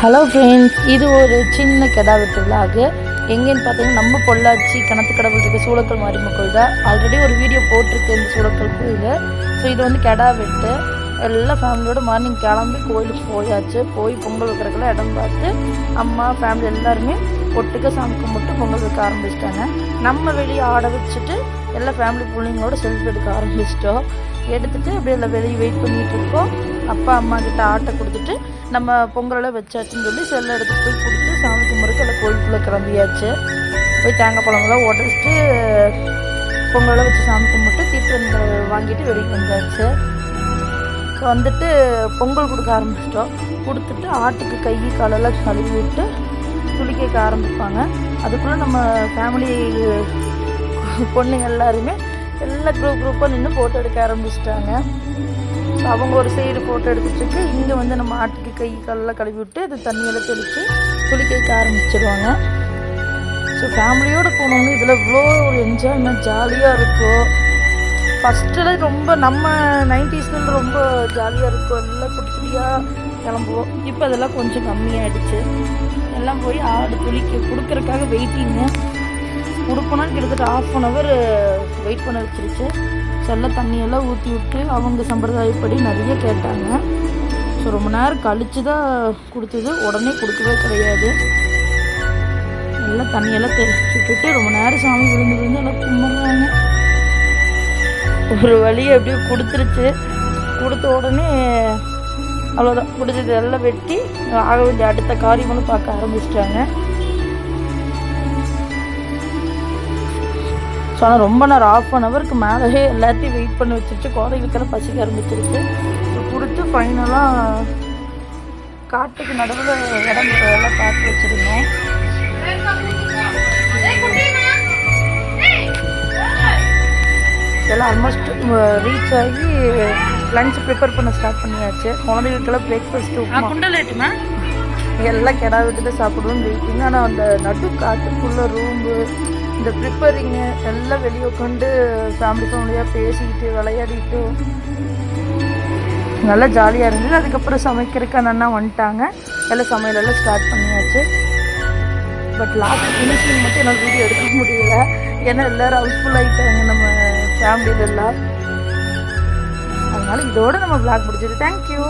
Hello friends இது ஒரு சின்ன கெடா வெட்டு விழாகு எங்கேன்னு பார்த்தீங்கன்னா நம்ம பொள்ளாச்சி கிணத்து கடவுள் இருக்குது சூளக்கல் மாரியம்மன் தான் ஆல்ரெடி ஒரு வீடியோ போட்டிருக்கு இந்த சூளக்கல் கோயில் ஸோ இது வந்து கெடா வெட்டு. எல்லா ஃபேமிலியோட மார்னிங் கிளம்பி கோயிலுக்கு போயாச்சு. போய் பொங்கல் வைக்கிறதுக்குலாம் இடம் பார்த்து அம்மா ஃபேமிலி எல்லாருமே ஒட்டுக்க சாமி கும்பிட்டு பொங்கல் வைக்க ஆரம்பிச்சிட்டாங்க. நம்ம வெளியே ஆட வச்சுட்டு எல்லா ஃபேமிலி பிள்ளைங்களோட செல்ஃபி எடுக்க ஆரம்பிச்சிட்டோம். எடுத்துட்டு அப்படியே எல்லாம் வெளியே வெயிட் பண்ணிட்டு இருக்கோம் அப்பா அம்மா கிட்ட ஆட்டை கொடுத்துட்டு நம்ம பொங்கலெல்லாம் வச்சாச்சுன்னு சொல்லி செல்லை எடுத்து போய் கொடுத்து சாமி கும்பிட்றதுக்கு எல்லாம் கோயிலுக்குள்ளே கிளம்பியாச்சு. போய் தேங்காய் பழமெல்லாம் உடச்சிட்டு பொங்கலெல்லாம் வச்சு சாமி கும்பிட்டு தீர்த்தங்களை வாங்கிட்டு வெளியே வந்தாச்சு. ஸோ வந்துட்டு பொங்கல் கொடுக்க ஆரம்பிச்சிட்டோம். கொடுத்துட்டு ஆட்டுக்கு கை காலெல்லாம் கழுவி விட்டு துளி கேட்க ஆரம்பிப்பாங்க. அதுக்குள்ளே நம்ம ஃபேமிலி பொண்ணுங்க எல்லாருமே எல்லா குரூப் குரூப்பாக நின்று ஃபோட்டோ எடுக்க ஆரம்பிச்சிட்டாங்க. ஸோ அவங்க ஒரு சைடு ஃபோட்டோ எடுத்துட்டுருக்கு இங்கே வந்து நம்ம ஆட்டுக்கு கை காலெல்லாம் கழுவி விட்டு அது தண்ணியெல்லாம் தெளித்து துளி கேட்க ஆரம்பிச்சிடுவாங்க ஸோ ஃபேமிலியோடு போனோம்னா இதில் இவ்வளோ ஒரு என்ஜாய்மெண்ட் ஜாலியாக இருக்கும் ஃபஸ்ட்டில் ரொம்ப நம்ம நைன்டிஸ்லேருந்து ரொம்ப ஜாலியாக இருக்கும் எல்லாம் குட்டி குட்டியாக கிளம்புவோம். இப்போ அதெல்லாம் கொஞ்சம் கம்மியாயிடுச்சு. எல்லாம் போய் ஆடு துளிக்க கொடுக்குறக்காக வெயிட்டிங்கு கொடுக்கணும்னு கிட்டத்தட்ட ஆஃப் அன் ஹவர் வெயிட் பண்ண வச்சிருச்சு. செல்ல தண்ணியெல்லாம் ஊற்றி விட்டு அவங்க சம்பிரதாயப்படி நிறைய கேட்டாங்க. ஸோ ரொம்ப நேரம் கழித்து தான் கொடுத்தது உடனே கொடுக்கவே கிடையாது. நல்லா தண்ணியெல்லாம் தெளிச்சுட்டு ரொம்ப நேரம் சாமி விழுந்து விழுந்து எல்லாம் கும்பிட்றாங்க ஒரு வழியை அப்படியே கொடுத்துருச்சு. கொடுத்த உடனே அவ்வளோதான் கொடுத்தது எல்லாம் வெட்டி ஆக வேண்டிய அடுத்த காரியங்களும் பார்க்க ஆரம்பிச்சிட்டாங்க. ஸோ ஆனால் ரொம்ப நேரம் ஆஃப் அன் ஹவருக்கு மேலேயே எல்லாத்தையும் வெயிட் பண்ணி வச்சிருச்சு. குழந்தைகளுக்கெல்லாம் பசிக்க ஆரம்பிச்சிருச்சு ஸோ கொடுத்து ஃபைனலாக காட்டுக்கு நடுவில் இடம் எல்லாம் பார்த்து வச்சுருந்தோம். இதெல்லாம் ஆல்மோஸ்ட் ரீச் ஆகி லஞ்ச் ப்ரிப்பேர் பண்ண ஸ்டார்ட் பண்ணியாச்சு. குழந்தைகளுக்கெல்லாம் பிரேக்ஃபாஸ்ட்டு எல்லாம் கிடா விட்டு சாப்பிடுவோம் வெயிட்டிங் ஆனால் அந்த நடு காட்டுக்குள்ள ரூம்பு இந்த ப்ரிப்பரிங்கு எல்லாம் வெளியே உட்காந்து ஃபேமிலி ஃபேமிலியாக பேசிக்கிட்டு விளையாடிட்டு. நல்லா ஜாலியாக இருந்தது. அதுக்கப்புறம் சமைக்கிறதுக்கு அந்த அண்ணா வந்துட்டாங்க. எல்லாம் சமையலெல்லாம் ஸ்டார்ட் பண்ணியாச்சு. பட் லாஸ்ட் ஃபினிஷிங் மட்டும் என்னால் வீடியோ எடுக்க முடியல. ஏன்னா எல்லோரும் ஹவுஸ்ஃபுல் ஆகிட்டாங்க நம்ம ஃபேமிலியிலெல்லாம் அதனால் இதோடு இதோட நம்ம பிளாக் முடிஞ்சது தேங்க்யூ